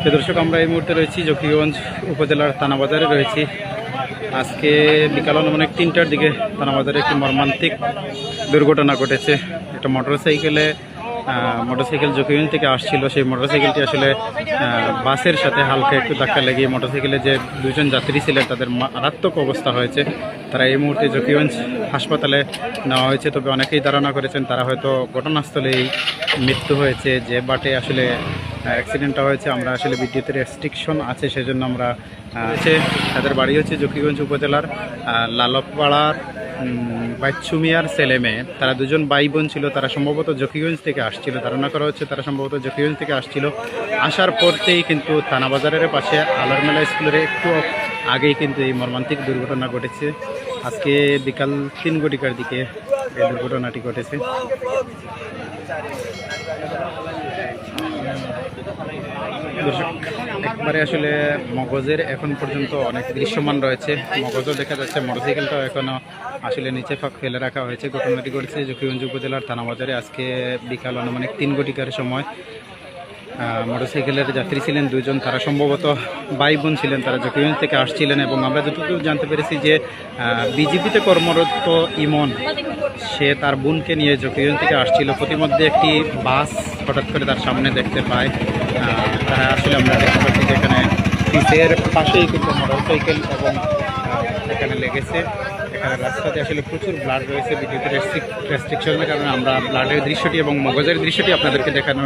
প্রিয় দর্শক, আমরা এই মুহূর্তে রয়েছি জকিগঞ্জ উপজেলার থানাবাজারে রয়েছি। আজকে বিকাল অনুমানিক তিনটার দিকে থানাবাজারে একটি মর্মান্তিক দুর্ঘটনা ঘটেছে। একটা মোটরসাইকেলে মোটরসাইকেল জকিগঞ্জ থেকে আসছিল। সেই মোটরসাইকেলটি আসলে বাসের সাথে হালকা একটু ধাক্কা লেগে মোটরসাইকেলে যে দুজন যাত্রী ছিলেন, তাদের মারাত্মক অবস্থা হয়েছে। তারা এই মুহূর্তে জকিগঞ্জ হাসপাতালে নেওয়া হয়েছে। তবে অনেকেই ধারণা করেছেন, তারা হয়তো ঘটনাস্থলেই মৃত্যু হয়েছে। যে বাটে আসলে অ্যাক্সিডেন্টটা হয়েছে, আমরা আসলে বিদ্যুতের রেস্ট্রিকশন আছে, সেজন্য আমরা আছে। তাদের বাড়ি হচ্ছে জকিগঞ্জ উপজেলার লালপাড়ার বাচ্চুমিয়ার মিয়ার ছেলে মেয়ে। তারা দুজন ভাই বোন ছিল, তারা সম্ভবত জকিগঞ্জ থেকে আসছিল। ধারণা করা হচ্ছে তারা সম্ভবত জকিগঞ্জ থেকে আসছিল। আসার পরতেই কিন্তু থানাবাজারের পাশে আলারমেলা স্কুলের একটু আগেই কিন্তু এই মর্মান্তিক দুর্ঘটনা ঘটেছে। আজকে বিকাল তিন ঘটিকার দিকে এই দুর্ঘটনাটি ঘটেছে। একবারে আসলে মগজের এখন পর্যন্ত অনেক দৃশ্যমান রয়েছে। মগজও দেখা যাচ্ছে, মোটরসাইকেলটাও এখনও আসলে নিচে ফাঁক ফেলে রাখা হয়েছে। ঘটনাটি ঘটেছে জকিগঞ্জ উপজেলার থানাবাজারে। আজকে বিকাল অনুমানিক তিন ঘটিকার সময় মোটরসাইকেলের যাত্রী ছিলেন দুজন, তারা সম্ভবত ভাই বোন ছিলেন, তারা জকিগঞ্জ থেকে আসছিলেন এবং আমরা যতটুকু জানতে পেরেছি যে বিজেপিতে কর্মরত ইমন, সে তার বোনকে নিয়ে জকিগঞ্জ থেকে আসছিল। প্রতিমধ্যে একটি বাস হঠাৎ করে তার সামনে দেখতে পায়। তারা আসলে আমরা দেখতে পাচ্ছি যে এখানে পিসের পাশেই কিন্তু মোটরসাইকেল এবং এখানে লেগেছে। রাস্তাতে আসলে প্রচুর ব্লাড রয়েছে বিদ্যুতের রেস্ট্রিকশনের কারণে আমরা ব্লাডের দৃশ্যটি এবং মগজের দৃশ্যটি আপনাদেরকে দেখানো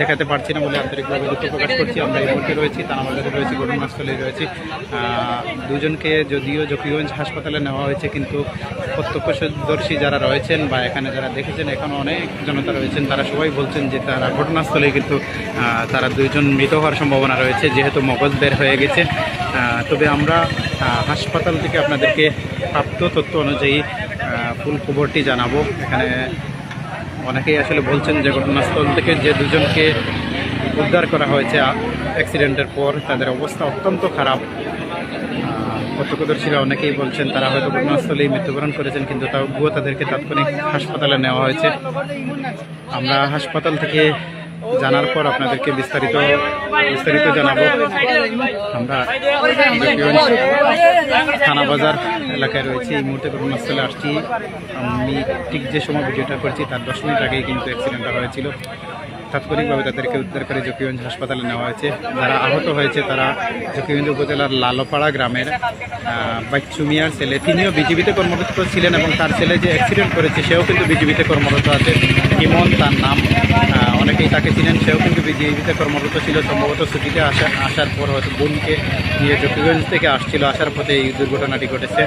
দেখাতে পারছি না বলে আন্তরিকভাবে দুঃখ প্রকাশ করছি। আমরা এই মুহূর্তে রয়েছি থানাবাজারে রয়েছি ঘটনাস্থলে রয়েছি। দুজনকে যদিও জকিগঞ্জ হাসপাতালে নেওয়া হয়েছে, কিন্তু প্রত্যক্ষদর্শী যারা রয়েছেন বা এখানে যারা দেখেছেন এখনও অনেক জনতা রয়েছেন, তারা সবাই বলছেন যে তারা ঘটনাস্থলে কিন্তু তারা দুইজন মৃত হওয়ার সম্ভাবনা রয়েছে, যেহেতু মগজ বের হয়ে গেছে। তবে আমরা হাসপাতাল থেকে আপনাদেরকে প্রাপ্ত তথ্য অনুযায়ী ফুল খবরটি জানাব। এখানে অনেকেই আসলে বলছেন যে ঘটনাস্থল থেকে যে দুজনকে উদ্ধার করা হয়েছে অ্যাক্সিডেন্টের পর তাদের অবস্থা অত্যন্ত খারাপ। প্রত্যক্ষদর্শীরা অনেকেই বলছেন, তারা হয়তো ঘটনাস্থলেই মৃত্যুবরণ করেছেন, কিন্তু তবুও তাদেরকে তাৎক্ষণিক হাসপাতালে নেওয়া হয়েছে। আমরা হাসপাতাল থেকে জানার পর আপনাদেরকে বিস্তারিত বিস্তারিত জানাব। আমরা থানা বাজার এলাকায় রয়েছে। এই মুহূর্তে ঘটনাস্থলে আসছি। আমি ঠিক যে সময় ভিডিওটা করছি তার দশ মিনিট আগেই কিন্তু অ্যাক্সিডেন্টটা হয়েছিল। তাৎক্ষণিকভাবে তাদেরকে উদ্ধার করে জকিগঞ্জ হাসপাতালে নেওয়া হয়েছে। যারা আহত হয়েছে তারা জকিগঞ্জ উপজেলার লালপাড়া গ্রামের আহ, বাচ্চু মিয়ার ছেলে। তিনিও বিজিবিতে কর্মরত ছিলেন এবং তার ছেলে যে অ্যাক্সিডেন্ট করেছে সেও কিন্তু বিজিবিতে কর্মরত আছে। ইমন তার নাম অনেকেই তাকে চিনেন, সেও কিন্তু বিজিবিতে কর্মরত ছিল। সম্ভবত ছুটিতে আসা আসার পর হয়তো বোনকে নিয়ে জকিগঞ্জ থেকে আসছিল। আসার পথে এই দুর্ঘটনাটি ঘটেছে।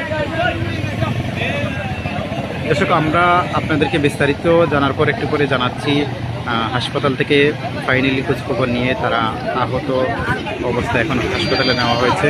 দর্শক, আমরা আপনাদেরকে বিস্তারিত জানার পর একটু করে জানাচ্ছি হাসপাতাল থেকে ফাইনালি খোঁজখবর নিয়ে তারা আহত অবস্থা এখন হাসপাতালে নেওয়া হয়েছে।